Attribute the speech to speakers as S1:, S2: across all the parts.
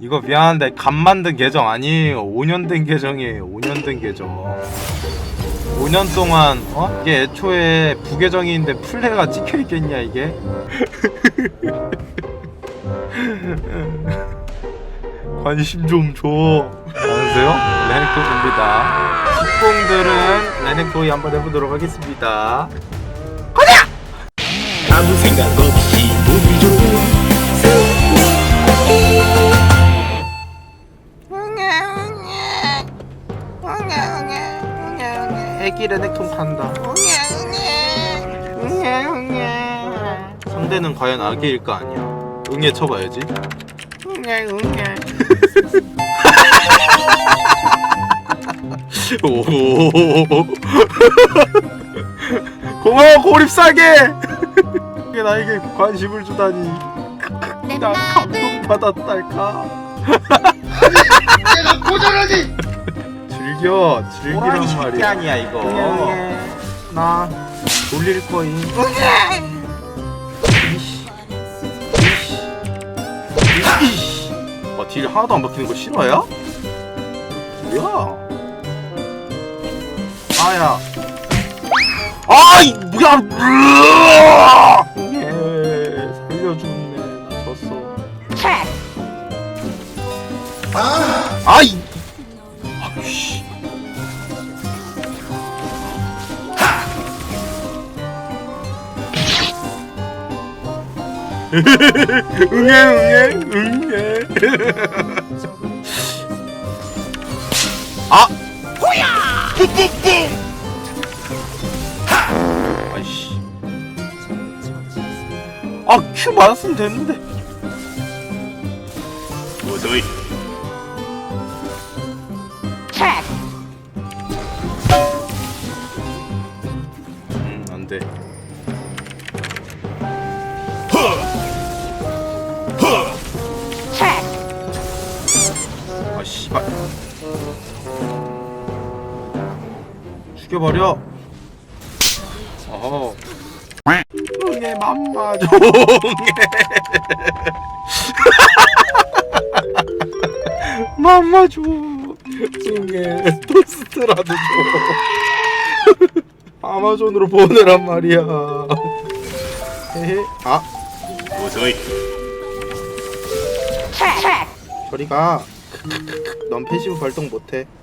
S1: 이거 미안한데 간 만든 계정 아니에요 5년 된 계정이에요 5년 된 계정 5년 동안 어? 이게 애초에 부계정인데 플레이가 찍혀있겠냐 이게? 관심 좀 줘. 안녕하세요. 레넥토입니다. 식공들은 레넥토이 한번 해보도록 하겠습니다.
S2: 아무 생각 없이
S1: 애기 레넥톤 판다. 상대는 과연 아기일까 아니야. 응애 쳐봐야지. 오. 고마워 고립사게. 이게 나에게 관심을 주다니. 나 감동받았달까.
S3: 내가 고절하지
S1: 즐겨 즐기란 말이야.
S4: 아니야 이거.
S1: 나 돌릴 거임. 이씨. 이씨. 이씨. 어, 딜 하나도 안 박히는 거 싫어요? 뭐야? 아야. 아이 뭐야? 예, 살려줬네. 나 졌어. 아이. 응애 응애 응애. 아! 호야! 뿌뿌뿌 아이씨. 아큐 맞았으면 됐는데.
S2: 무도이
S1: 음 안돼 죽여버려. 어허. 응애 맘마 종애 맘마 줘. 응애 토스트라도 줘. 아마존으로 보내란 말이야. 헤헤. 아.
S2: 무도이
S1: 저리 가 넌 패시브 발동 못해.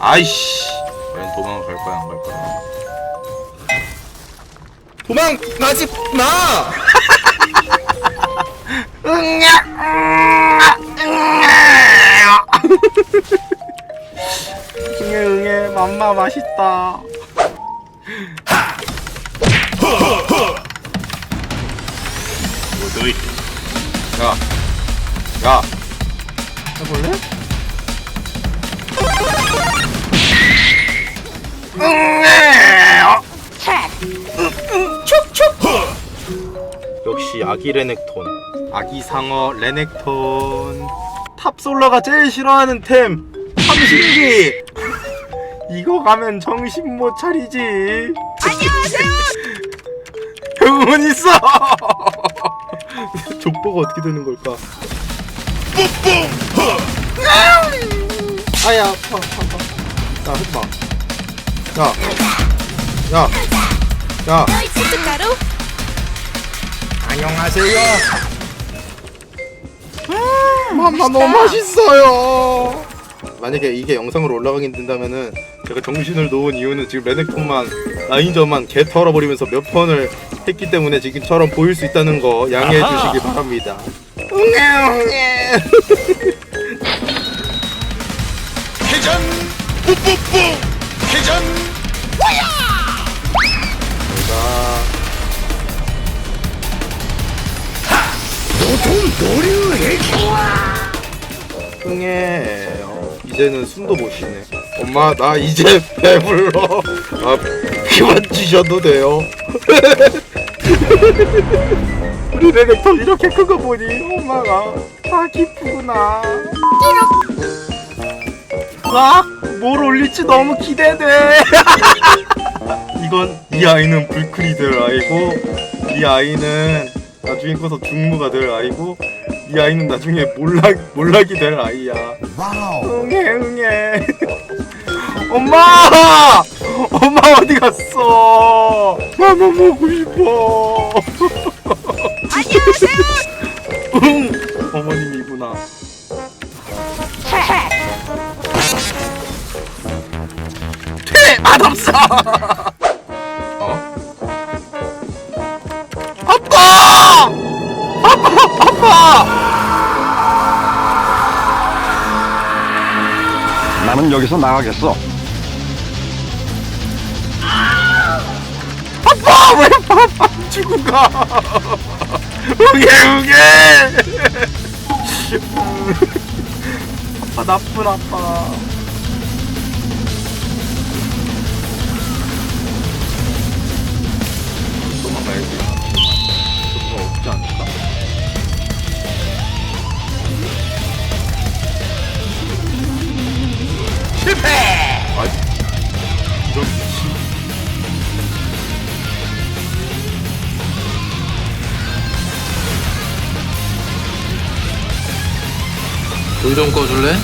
S1: 아이씨. 과연 도망을 갈 거야 안 갈 거야? 도망가지 마! 응 애 응애 맘마 맛있다
S2: 무도이
S1: 야, 야, 해볼래? 역시 아기 레넥톤, 아기 상어 레넥톤. 탑솔러가 제일 싫어하는 템, 삼신기. 이거 가면 정신 못 차리지. 안녕하세요. 병원 있어. 족보가 어떻게 되는 걸까? 아야 아파 아파 야 해봐 야야. 야.
S5: 고춧가루?
S1: 안녕하세요. 맘마 너무 맛있어요. 만약에 이게 영상으로 올라가게 된다면은 제가 정신을 놓은 이유는 지금 레넥톤만 라인저만 개 털어버리면서 몇 번을 했기 때문에 지금처럼 보일 수 있다는 거 양해해
S2: 아하.
S1: 주시기 바랍니다.
S2: 회전. 뿌뿌뿌 회전.
S1: 자 흥해. 어, 이제는 숨도 못 쉬네. 엄마 나 이제 배불러. 아 그만 주셔도 돼요. 우리 레넥터 이렇게 큰 거 보니 엄마가 다 기쁘구나. 아, 뭘 올릴지 너무 기대돼. 이건 이 아이는 불클이 될 아이고 이 아이는 나중에 커서 중무가 될 아이고 이 아이는 나중에 몰락 몰락이 될 아이야. 응애 응애. 엄마! 엄마 어디 갔어? 마마 보고 싶어. 안녕하세요. 응, 어머님이구나. 퇴 맛없어.
S4: 나는 여기서 나가겠어.
S1: 아빠! 왜 아빠 죽고 가? 응애 응애! 아빠 나쁜 아빠. 실패! 아, 이런 미친.
S5: 불좀 꺼줄래?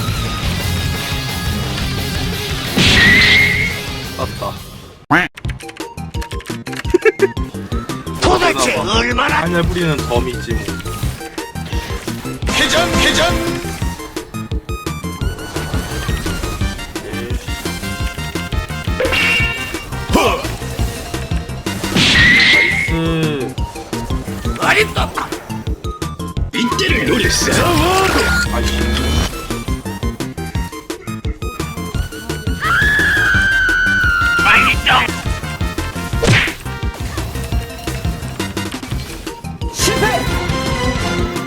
S1: 땄다.
S3: 도대체 얼마나
S1: 하늘 뿌리는 덤이지 뭐.
S3: 회전 회전 어림없다. 이때를 노렸어.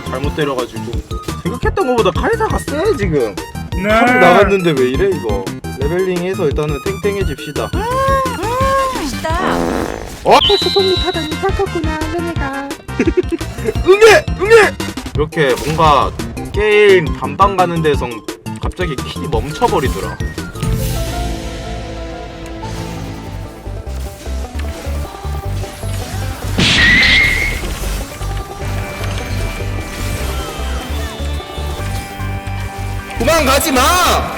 S1: 잘못 때려가지고. 생각했던 것보다 카이사가 세 지금. 칼이 나갔는데 왜 이래 이거. 레벨링해서 일단은 탱탱해집시다. 어? 벌써 돈이 타다니 깎았구나 내가 응애! 응애! 이렇게 뭔가 게임 반반 가는 데서 갑자기 킬이 멈춰버리더라 도망가지 마!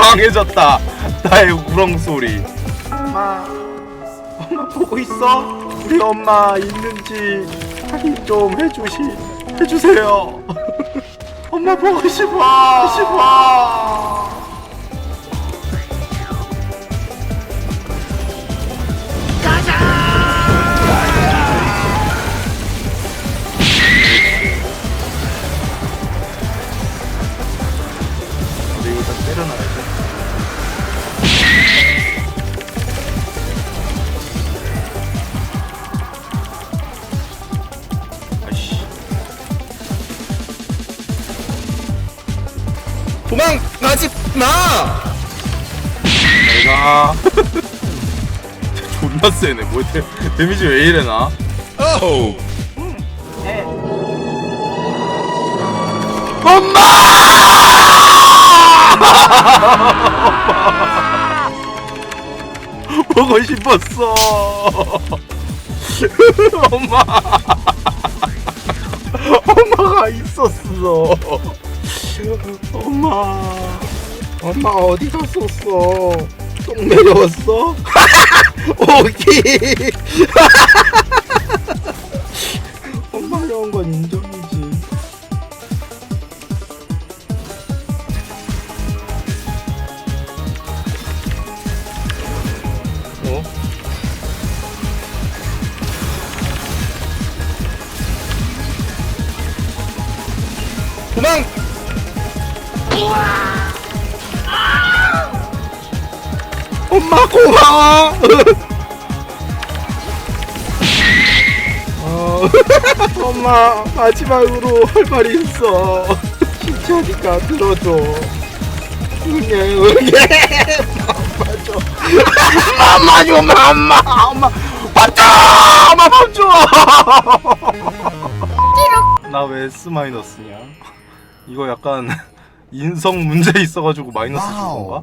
S1: 강해졌다. 나의 우렁소리. 엄마, 엄마 보고 있어? 우리 엄마 있는지 확인 좀 해주시, 해주세요. 엄마 보고 싶어, 싶어. 마! 내가 존나 세네. 뭐 데, 데미지 왜 이래 나? 엄마! 보고 싶었어. 엄마. 엄마가 있었어. 엄마. 엄마 어디 갔었어? 똥 내려왔어? 오기. 엄마 이런 건 인정이지. 어? 도망! 고마워! 어, 엄마 마지막으로 할 말이 있어. 진짜니까 들어줘. 응애 응애 맘마 줘 맘마 줘 맘마 엄마 맞죠 맘마 줘나 왜 S 마이너스냐 이거 약간 인성 문제 있어가지고 마이너스 준 건가?